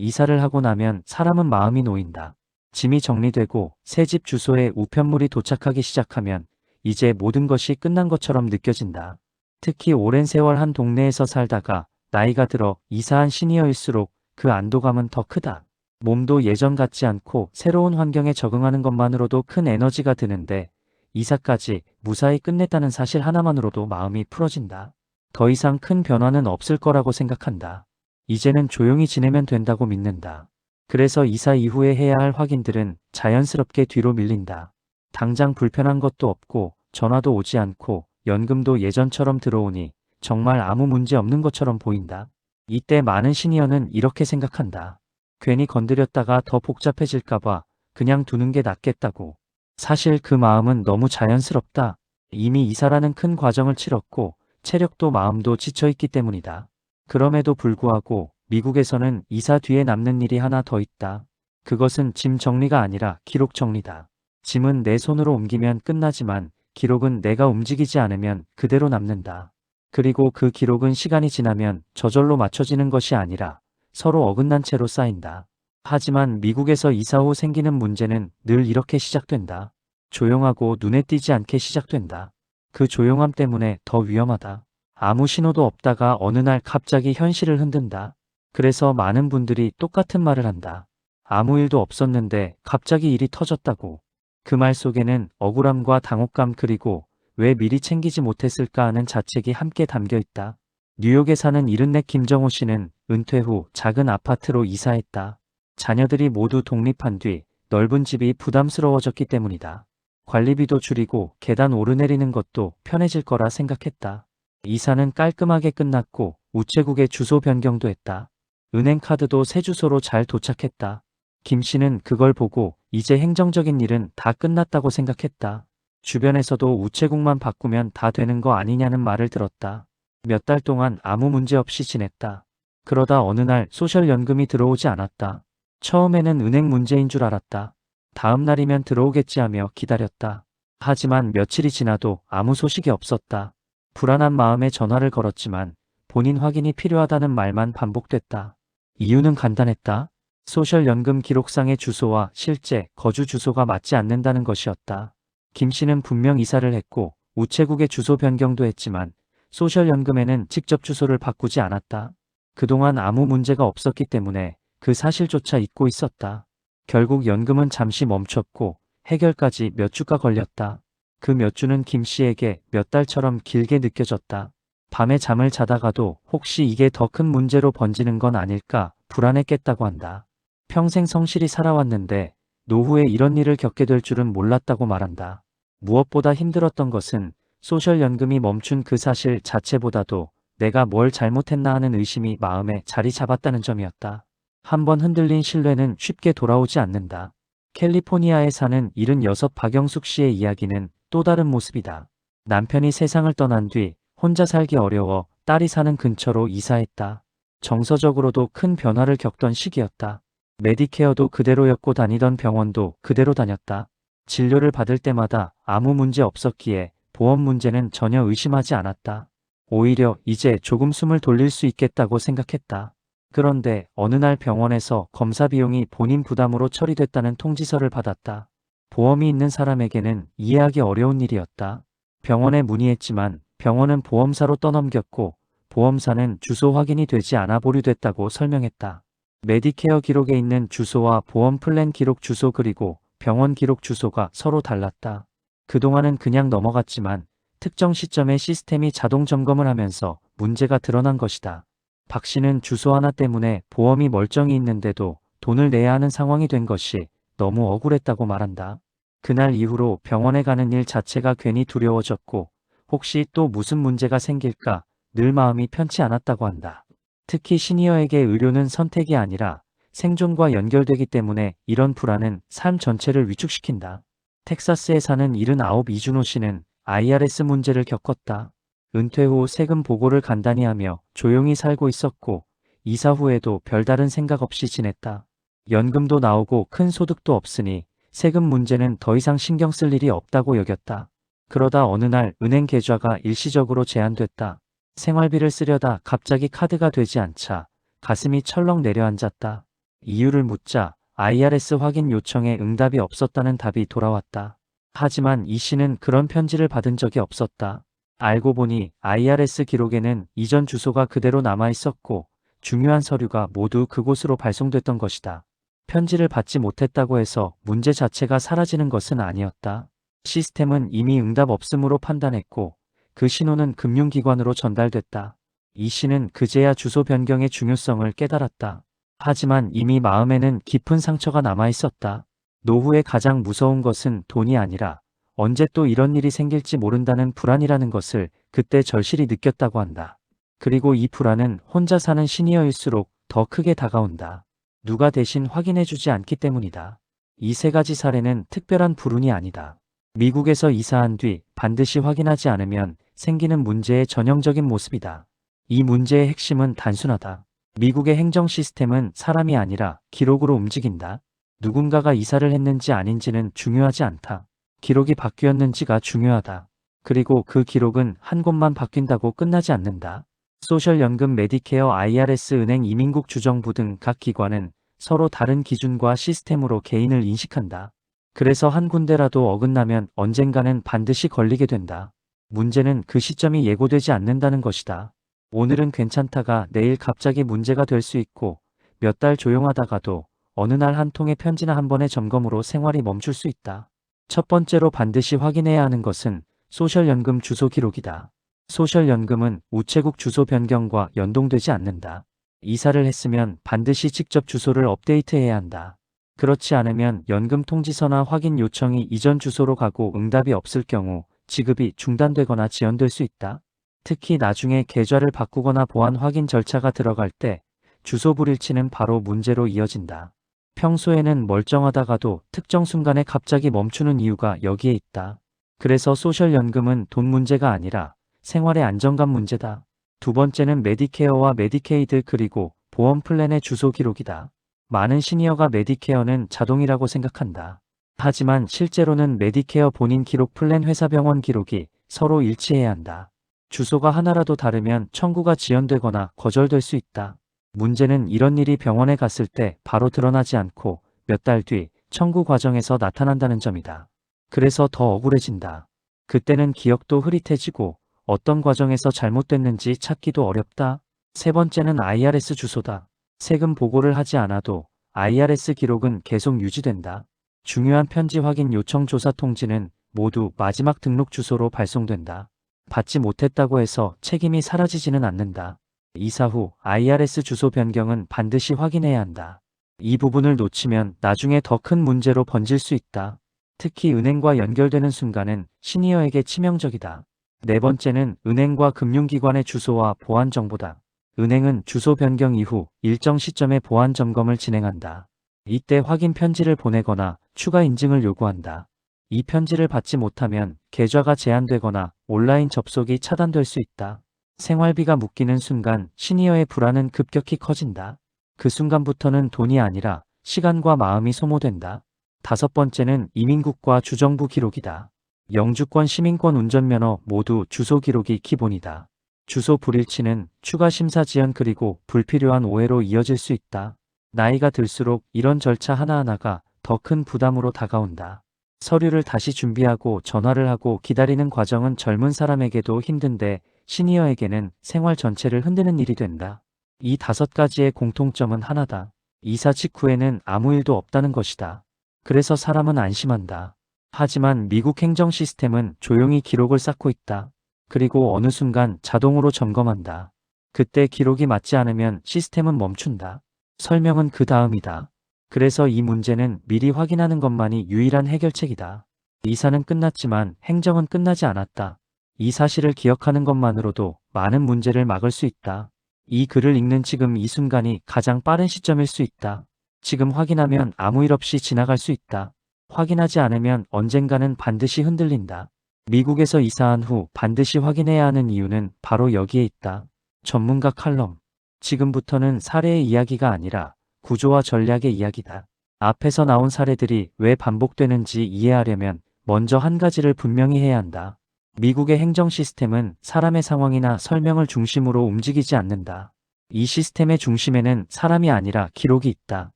이사를 하고 나면 사람은 마음이 놓인다. 짐이 정리되고 새 집 주소에 우편물이 도착하기 시작하면 이제 모든 것이 끝난 것처럼 느껴진다. 특히 오랜 세월 한 동네에서 살다가 나이가 들어 이사한 시니어일수록 그 안도감은 더 크다. 몸도 예전 같지 않고 새로운 환경에 적응하는 것만으로도 큰 에너지가 드는데 이사까지 무사히 끝냈다는 사실 하나만으로도 마음이 풀어진다. 더 이상 큰 변화는 없을 거라고 생각한다. 이제는 조용히 지내면 된다고 믿는다. 그래서 이사 이후에 해야 할 확인들은 자연스럽게 뒤로 밀린다. 당장 불편한 것도 없고 전화도 오지 않고 연금도 예전처럼 들어오니 정말 아무 문제 없는 것처럼 보인다. 이때 많은 시니어는 이렇게 생각한다. 괜히 건드렸다가 더 복잡해질까봐 그냥 두는 게 낫겠다고. 사실 그 마음은 너무 자연스럽다. 이미 이사라는 큰 과정을 치렀고 체력도 마음도 지쳐있기 때문이다. 그럼에도 불구하고 미국에서는 이사 뒤에 남는 일이 하나 더 있다. 그것은 짐 정리가 아니라 기록 정리다. 짐은 내 손으로 옮기면 끝나지만 기록은 내가 움직이지 않으면 그대로 남는다. 그리고 그 기록은 시간이 지나면 저절로 맞춰지는 것이 아니라 서로 어긋난 채로 쌓인다. 하지만 미국에서 이사 후 생기는 문제는 늘 이렇게 시작된다. 조용하고 눈에 띄지 않게 시작된다. 그 조용함 때문에 더 위험하다. 아무 신호도 없다가 어느 날 갑자기 현실을 흔든다. 그래서 많은 분들이 똑같은 말을 한다. 아무 일도 없었는데 갑자기 일이 터졌다고. 그 말 속에는 억울함과 당혹감 그리고 왜 미리 챙기지 못했을까 하는 자책이 함께 담겨 있다. 뉴욕에 사는 74 김정호 씨는 은퇴 후 작은 아파트로 이사했다. 자녀들이 모두 독립한 뒤 넓은 집이 부담스러워졌기 때문이다. 관리비도 줄이고 계단 오르내리는 것도 편해질 거라 생각했다. 이사는 깔끔하게 끝났고 우체국에 주소 변경도 했다. 은행 카드도 새 주소로 잘 도착했다. 김 씨는 그걸 보고 이제 행정적인 일은 다 끝났다고 생각했다. 주변에서도 우체국만 바꾸면 다 되는 거 아니냐는 말을 들었다. 몇 달 동안 아무 문제 없이 지냈다. 그러다 어느 날 소셜연금이 들어오지 않았다. 처음에는 은행 문제인 줄 알았다. 다음 날이면 들어오겠지 하며 기다렸다. 하지만 며칠이 지나도 아무 소식이 없었다. 불안한 마음에 전화를 걸었지만 본인 확인이 필요하다는 말만 반복됐다. 이유는 간단했다. 소셜연금 기록상의 주소와 실제 거주 주소가 맞지 않는다는 것이었다. 김 씨는 분명 이사를 했고 우체국의 주소 변경도 했지만 소셜연금에는 직접 주소를 바꾸지 않았다. 그동안 아무 문제가 없었기 때문에 그 사실조차 잊고 있었다. 결국 연금은 잠시 멈췄고 해결까지 몇 주가 걸렸다. 그 몇 주는 김 씨에게 몇 달처럼 길게 느껴졌다. 밤에 잠을 자다가도 혹시 이게 더 큰 문제로 번지는 건 아닐까 불안했겠다고 한다. 평생 성실히 살아왔는데 노후에 이런 일을 겪게 될 줄은 몰랐다고 말한다. 무엇보다 힘들었던 것은 소셜연금이 멈춘 그 사실 자체보다도 내가 뭘 잘못했나 하는 의심이 마음에 자리 잡았다는 점이었다. 한번 흔들린 신뢰는 쉽게 돌아오지 않는다. 캘리포니아에 사는 76 박영숙 씨의 이야기는 또 다른 모습이다. 남편이 세상을 떠난 뒤 혼자 살기 어려워 딸이 사는 근처로 이사했다. 정서적으로도 큰 변화를 겪던 시기였다. 메디케어도 그대로였고 다니던 병원도 그대로 다녔다. 진료를 받을 때마다 아무 문제 없었기에 보험 문제는 전혀 의심하지 않았다. 오히려 이제 조금 숨을 돌릴 수 있겠다고 생각했다. 그런데 어느 날 병원에서 검사 비용이 본인 부담으로 처리됐다는 통지서를 받았다. 보험이 있는 사람에게는 이해하기 어려운 일이었다. 병원에 문의했지만 병원은 보험사로 떠넘겼고 보험사는 주소 확인이 되지 않아 보류됐다고 설명했다. 메디케어 기록에 있는 주소와 보험 플랜 기록 주소 그리고 병원 기록 주소가 서로 달랐다. 그동안은 그냥 넘어갔지만 특정 시점에 시스템이 자동 점검을 하면서 문제가 드러난 것이다. 박 씨는 주소 하나 때문에 보험이 멀쩡히 있는데도 돈을 내야 하는 상황이 된 것이 너무 억울했다고 말한다. 그날 이후로 병원에 가는 일 자체가 괜히 두려워졌고 혹시 또 무슨 문제가 생길까 늘 마음이 편치 않았다고 한다. 특히 시니어에게 의료는 선택이 아니라 생존과 연결되기 때문에 이런 불안은 삶 전체를 위축시킨다. 텍사스에 사는 79 이준호 씨는 IRS 문제를 겪었다. 은퇴 후 세금 보고를 간단히 하며 조용히 살고 있었고 이사 후에도 별다른 생각 없이 지냈다. 연금도 나오고 큰 소득도 없으니 세금 문제는 더 이상 신경 쓸 일이 없다고 여겼다. 그러다 어느 날 은행 계좌가 일시적으로 제한됐다. 생활비를 쓰려다 갑자기 카드가 되지 않자 가슴이 철렁 내려앉았다. 이유를 묻자 IRS 확인 요청에 응답이 없었다는 답이 돌아왔다. 하지만 이 씨는 그런 편지를 받은 적이 없었다. 알고 보니 IRS 기록에는 이전 주소가 그대로 남아 있었고 중요한 서류가 모두 그곳으로 발송됐던 것이다. 편지를 받지 못했다고 해서 문제 자체가 사라지는 것은 아니었다. 시스템은 이미 응답 없음으로 판단했고 그 신호는 금융기관으로 전달됐다. 이 씨는 그제야 주소 변경의 중요성을 깨달았다. 하지만 이미 마음에는 깊은 상처가 남아 있었다. 노후에 가장 무서운 것은 돈이 아니라 언제 또 이런 일이 생길지 모른다는 불안이라는 것을 그때 절실히 느꼈다고 한다. 그리고 이 불안은 혼자 사는 시니어일수록 더 크게 다가온다. 누가 대신 확인해주지 않기 때문이다. 이 세 가지 사례는 특별한 불운이 아니다. 미국에서 이사한 뒤 반드시 확인하지 않으면 생기는 문제의 전형적인 모습이다. 이 문제의 핵심은 단순하다. 미국의 행정 시스템은 사람이 아니라 기록으로 움직인다. 누군가가 이사를 했는지 아닌지는 중요하지 않다. 기록이 바뀌었는지가 중요하다. 그리고 그 기록은 한 곳만 바뀐다고 끝나지 않는다. 소셜연금, 메디케어, IRS, 은행, 이민국 주정부 등 각 기관은 서로 다른 기준과 시스템으로 개인을 인식한다. 그래서 한 군데라도 어긋나면 언젠가는 반드시 걸리게 된다. 문제는 그 시점이 예고되지 않는다는 것이다. 오늘은 괜찮다가 내일 갑자기 문제가 될 수 있고 몇 달 조용하다가도 어느 날 한 통의 편지나 한 번의 점검으로 생활이 멈출 수 있다. 첫 번째로 반드시 확인해야 하는 것은 소셜연금 주소 기록이다. 소셜연금은 우체국 주소 변경과 연동되지 않는다. 이사를 했으면 반드시 직접 주소를 업데이트해야 한다. 그렇지 않으면 연금 통지서나 확인 요청이 이전 주소로 가고 응답이 없을 경우 지급이 중단되거나 지연될 수 있다. 특히 나중에 계좌를 바꾸거나 보안 확인 절차가 들어갈 때 주소 불일치는 바로 문제로 이어진다. 평소에는 멀쩡하다가도 특정 순간에 갑자기 멈추는 이유가 여기에 있다. 그래서 소셜연금은 돈 문제가 아니라 생활의 안정감 문제다. 두 번째는 메디케어와 메디케이드 그리고 보험 플랜의 주소 기록이다. 많은 시니어가 메디케어는 자동이라고 생각한다. 하지만 실제로는 메디케어 본인 기록 플랜 회사 병원 기록이 서로 일치해야 한다. 주소가 하나라도 다르면 청구가 지연되거나 거절될 수 있다. 문제는 이런 일이 병원에 갔을 때 바로 드러나지 않고 몇 달 뒤 청구 과정에서 나타난다는 점이다. 그래서 더 억울해진다. 그때는 기억도 흐릿해지고 어떤 과정에서 잘못됐는지 찾기도 어렵다. 세 번째는 IRS 주소다. 세금 보고를 하지 않아도 IRS 기록은 계속 유지된다. 중요한 편지 확인 요청 조사 통지는 모두 마지막 등록 주소로 발송된다. 받지 못했다고 해서 책임이 사라지지는 않는다. 이사 후 IRS 주소 변경은 반드시 확인해야 한다. 이 부분을 놓치면 나중에 더 큰 문제로 번질 수 있다. 특히 은행과 연결되는 순간은 시니어에게 치명적이다. 네 번째는 은행과 금융기관의 주소와 보안 정보다. 은행은 주소 변경 이후 일정 시점에 보안 점검을 진행한다. 이때 확인 편지를 보내거나 추가 인증을 요구한다. 이 편지를 받지 못하면 계좌가 제한되거나 온라인 접속이 차단될 수 있다. 생활비가 묶이는 순간 시니어의 불안은 급격히 커진다. 그 순간부터는 돈이 아니라 시간과 마음이 소모된다. 다섯 번째는 이민국과 주정부 기록이다. 영주권, 시민권, 운전면허 모두 주소 기록이 기본이다. 주소 불일치는 추가 심사 지연 그리고 불필요한 오해로 이어질 수 있다. 나이가 들수록 이런 절차 하나하나가 더 큰 부담으로 다가온다. 서류를 다시 준비하고 전화를 하고 기다리는 과정은 젊은 사람에게도 힘든데 시니어에게는 생활 전체를 흔드는 일이 된다. 이 다섯 가지의 공통점은 하나다. 이사 직후에는 아무 일도 없다는 것이다. 그래서 사람은 안심한다. 하지만 미국 행정 시스템은 조용히 기록을 쌓고 있다. 그리고 어느 순간 자동으로 점검한다. 그때 기록이 맞지 않으면 시스템은 멈춘다. 설명은 그 다음이다. 그래서 이 문제는 미리 확인하는 것만이 유일한 해결책이다. 이사는 끝났지만 행정은 끝나지 않았다. 이 사실을 기억하는 것만으로도 많은 문제를 막을 수 있다. 이 글을 읽는 지금 이 순간이 가장 빠른 시점일 수 있다. 지금 확인하면 아무 일 없이 지나갈 수 있다. 확인하지 않으면 언젠가는 반드시 흔들린다. 미국에서 이사한 후 반드시 확인해야 하는 이유는 바로 여기에 있다. 전문가 칼럼. 지금부터는 사례의 이야기가 아니라 구조와 전략의 이야기다. 앞에서 나온 사례들이 왜 반복되는지 이해하려면 먼저 한 가지를 분명히 해야 한다. 미국의 행정 시스템은 사람의 상황이나 설명을 중심으로 움직이지 않는다. 이 시스템의 중심에는 사람이 아니라 기록이 있다.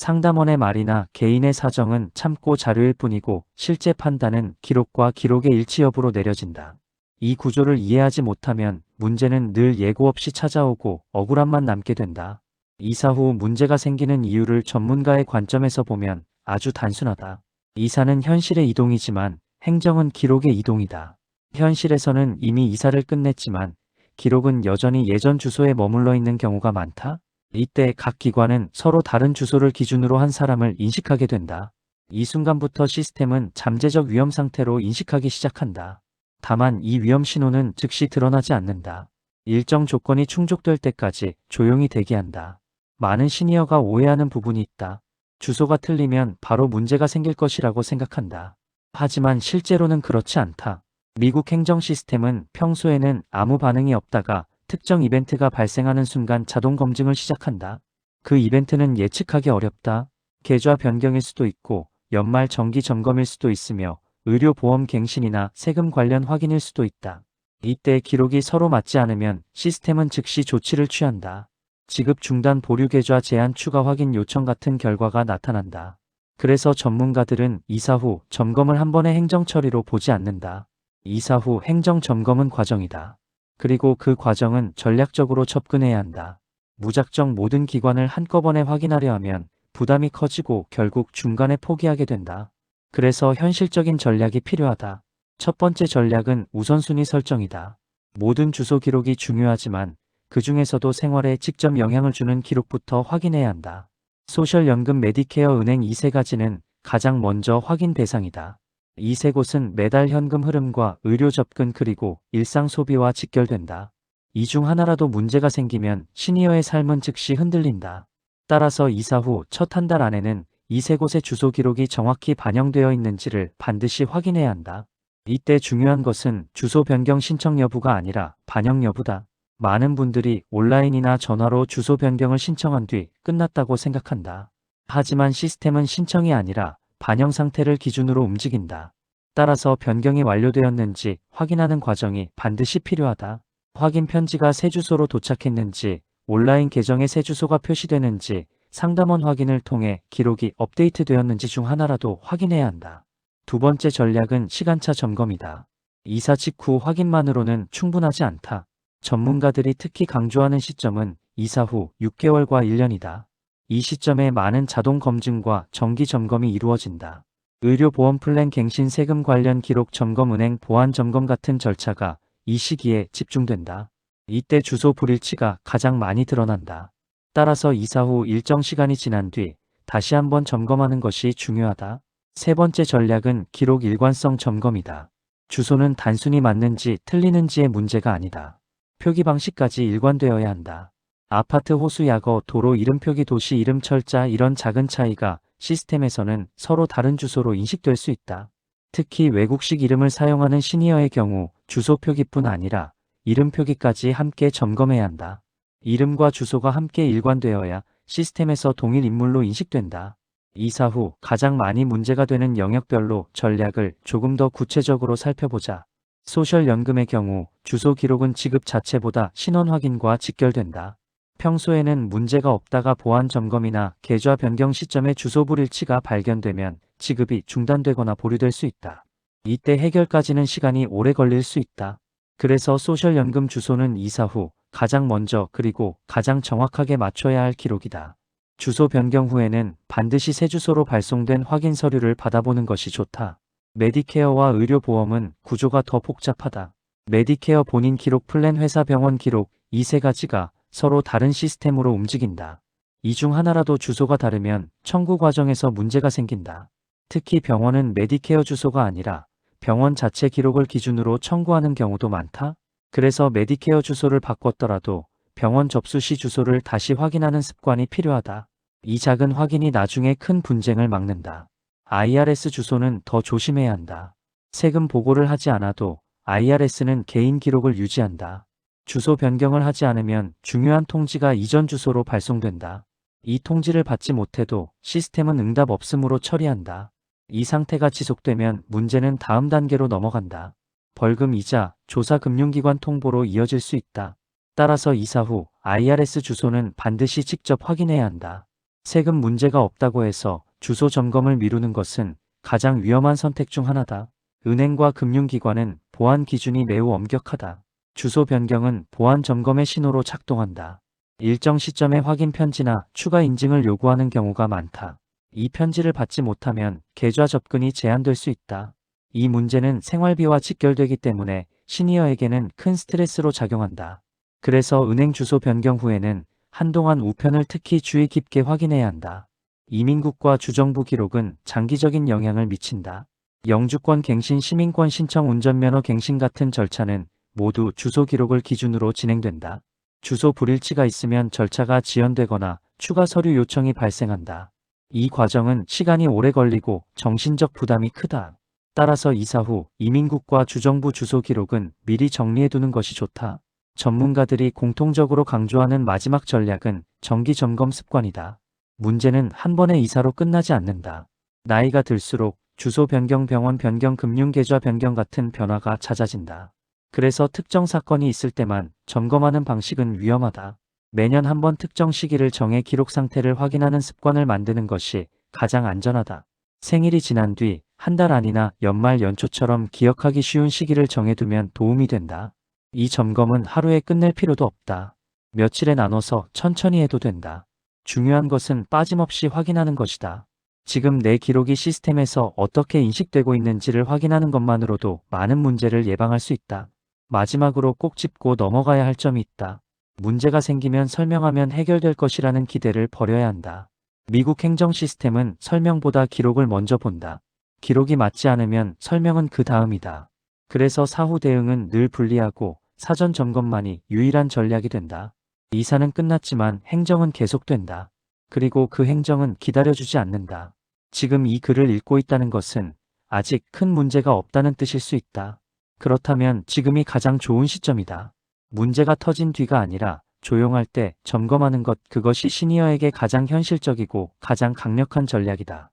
상담원의 말이나 개인의 사정은 참고 자료일 뿐이고 실제 판단은 기록과 기록의 일치 여부로 내려진다. 이 구조를 이해하지 못하면 문제는 늘 예고 없이 찾아오고 억울함만 남게 된다. 이사 후 문제가 생기는 이유를 전문가의 관점에서 보면 아주 단순하다. 이사는 현실의 이동이지만 행정은 기록의 이동이다. 현실에서는 이미 이사를 끝냈지만 기록은 여전히 예전 주소에 머물러 있는 경우가 많다. 이때 각 기관은 서로 다른 주소를 기준으로 한 사람을 인식하게 된다. 이 순간부터 시스템은 잠재적 위험 상태로 인식하기 시작한다. 다만 이 위험 신호는 즉시 드러나지 않는다. 일정 조건이 충족될 때까지 조용히 대기한다. 많은 시니어가 오해하는 부분이 있다. 주소가 틀리면 바로 문제가 생길 것이라고 생각한다. 하지만 실제로는 그렇지 않다. 미국 행정 시스템은 평소에는 아무 반응이 없다가 특정 이벤트가 발생하는 순간 자동 검증을 시작한다. 그 이벤트는 예측하기 어렵다. 계좌 변경일 수도 있고 연말 정기 점검일 수도 있으며 의료보험 갱신이나 세금 관련 확인일 수도 있다. 이때 기록이 서로 맞지 않으면 시스템은 즉시 조치를 취한다. 지급 중단 보류 계좌 제한 추가 확인 요청 같은 결과가 나타난다. 그래서 전문가들은 이사 후 점검을 한 번의 행정 처리로 보지 않는다. 이사 후 행정 점검은 과정이다. 그리고 그 과정은 전략적으로 접근해야 한다. 무작정 모든 기관을 한꺼번에 확인하려 하면 부담이 커지고 결국 중간에 포기하게 된다. 그래서 현실적인 전략이 필요하다. 첫 번째 전략은 우선순위 설정이다. 모든 주소 기록이 중요하지만 그 중에서도 생활에 직접 영향을 주는 기록부터 확인해야 한다. 소셜연금 메디케어 은행 이 세 가지는 가장 먼저 확인 대상이다. 이 세 곳은 매달 현금 흐름과 의료 접근 그리고 일상 소비와 직결된다. 이 중 하나라도 문제가 생기면 시니어의 삶은 즉시 흔들린다. 따라서 이사 후 첫 한 달 안에는 이 세 곳의 주소 기록이 정확히 반영되어 있는지를 반드시 확인해야 한다. 이때 중요한 것은 주소 변경 신청 여부가 아니라 반영 여부다. 많은 분들이 온라인이나 전화로 주소 변경을 신청한 뒤 끝났다고 생각한다. 하지만 시스템은 신청이 아니라 반영 상태를 기준으로 움직인다. 따라서 변경이 완료되었는지 확인하는 과정이 반드시 필요하다. 확인 편지가 새 주소로 도착했는지, 온라인 계정에 새 주소가 표시되는지, 상담원 확인을 통해 기록이 업데이트되었는지 중 하나라도 확인해야 한다. 두 번째 전략은 시간차 점검이다. 이사 직후 확인만으로는 충분하지 않다. 전문가들이 특히 강조하는 시점은 이사 후 6개월과 1년이다. 이 시점에 많은 자동 검증과 정기 점검이 이루어진다. 의료보험 플랜 갱신 세금 관련 기록 점검 은행 보안 점검 같은 절차가 이 시기에 집중된다. 이때 주소 불일치가 가장 많이 드러난다. 따라서 이사 후 일정 시간이 지난 뒤 다시 한번 점검하는 것이 중요하다. 세 번째 전략은 기록 일관성 점검이다. 주소는 단순히 맞는지 틀리는지의 문제가 아니다. 표기 방식까지 일관되어야 한다. 아파트 호수 약어, 도로 이름 표기, 도시 이름 철자 이런 작은 차이가 시스템에서는 서로 다른 주소로 인식될 수 있다. 특히 외국식 이름을 사용하는 시니어의 경우 주소 표기뿐 아니라 이름 표기까지 함께 점검해야 한다. 이름과 주소가 함께 일관되어야 시스템에서 동일 인물로 인식된다. 이사 후 가장 많이 문제가 되는 영역별로 전략을 조금 더 구체적으로 살펴보자. 소셜연금의 경우 주소 기록은 지급 자체보다 신원 확인과 직결된다. 평소에는 문제가 없다가 보안 점검이나 계좌 변경 시점에 주소 불일치가 발견되면 지급이 중단되거나 보류될 수 있다. 이때 해결까지는 시간이 오래 걸릴 수 있다. 그래서 소셜연금 주소는 이사 후 가장 먼저 그리고 가장 정확하게 맞춰야 할 기록이다. 주소 변경 후에는 반드시 새 주소로 발송된 확인 서류를 받아보는 것이 좋다. 메디케어와 의료보험은 구조가 더 복잡하다. 메디케어 본인 기록 플랜 회사 병원 기록 이 세 가지가 서로 다른 시스템으로 움직인다. 이 중 하나라도 주소가 다르면 청구 과정에서 문제가 생긴다. 특히 병원은 메디케어 주소가 아니라 병원 자체 기록을 기준으로 청구하는 경우도 많다. 그래서 메디케어 주소를 바꿨더라도 병원 접수 시 주소를 다시 확인하는 습관이 필요하다. 이 작은 확인이 나중에 큰 분쟁을 막는다. IRS 주소는 더 조심해야 한다. 세금 보고를 하지 않아도 IRS는 개인 기록을 유지한다. 주소 변경을 하지 않으면 중요한 통지가 이전 주소로 발송된다. 이 통지를 받지 못해도 시스템은 응답 없음으로 처리한다. 이 상태가 지속되면 문제는 다음 단계로 넘어간다. 벌금 이자, 조사 금융기관 통보로 이어질 수 있다. 따라서 이사 후 IRS 주소는 반드시 직접 확인해야 한다. 세금 문제가 없다고 해서 주소 점검을 미루는 것은 가장 위험한 선택 중 하나다. 은행과 금융기관은 보안 기준이 매우 엄격하다. 주소 변경은 보안 점검의 신호로 작동한다. 일정 시점에 확인 편지나 추가 인증을 요구하는 경우가 많다. 이 편지를 받지 못하면 계좌 접근이 제한될 수 있다. 이 문제는 생활비와 직결되기 때문에 시니어에게는 큰 스트레스로 작용한다. 그래서 은행 주소 변경 후에는 한동안 우편을 특히 주의 깊게 확인해야 한다. 이민국과 주정부 기록은 장기적인 영향을 미친다. 영주권 갱신 시민권 신청 운전면허 갱신 같은 절차는 모두 주소 기록을 기준으로 진행된다. 주소 불일치가 있으면 절차가 지연되거나 추가 서류 요청이 발생한다. 이 과정은 시간이 오래 걸리고 정신적 부담이 크다. 따라서 이사 후 이민국과 주정부 주소 기록은 미리 정리해두는 것이 좋다. 전문가들이 공통적으로 강조하는 마지막 전략은 정기 점검 습관이다. 문제는 한 번의 이사로 끝나지 않는다. 나이가 들수록 주소 변경, 병원 변경, 금융계좌 변경 같은 변화가 잦아진다. 그래서 특정 사건이 있을 때만 점검하는 방식은 위험하다. 매년 한 번 특정 시기를 정해 기록 상태를 확인하는 습관을 만드는 것이 가장 안전하다. 생일이 지난 뒤 한 달 안이나 연말 연초처럼 기억하기 쉬운 시기를 정해두면 도움이 된다. 이 점검은 하루에 끝낼 필요도 없다. 며칠에 나눠서 천천히 해도 된다. 중요한 것은 빠짐없이 확인하는 것이다. 지금 내 기록이 시스템에서 어떻게 인식되고 있는지를 확인하는 것만으로도 많은 문제를 예방할 수 있다. 마지막으로 꼭 짚고 넘어가야 할 점이 있다. 문제가 생기면 설명하면 해결될 것이라는 기대를 버려야 한다. 미국 행정 시스템은 설명보다 기록을 먼저 본다. 기록이 맞지 않으면 설명은 그 다음이다. 그래서 사후 대응은 늘 불리하고 사전 점검만이 유일한 전략이 된다. 이사는 끝났지만 행정은 계속된다. 그리고 그 행정은 기다려주지 않는다. 지금 이 글을 읽고 있다는 것은 아직 큰 문제가 없다는 뜻일 수 있다. 그렇다면 지금이 가장 좋은 시점이다. 문제가 터진 뒤가 아니라 조용할 때 점검하는 것 그것이 시니어에게 가장 현실적이고 가장 강력한 전략이다.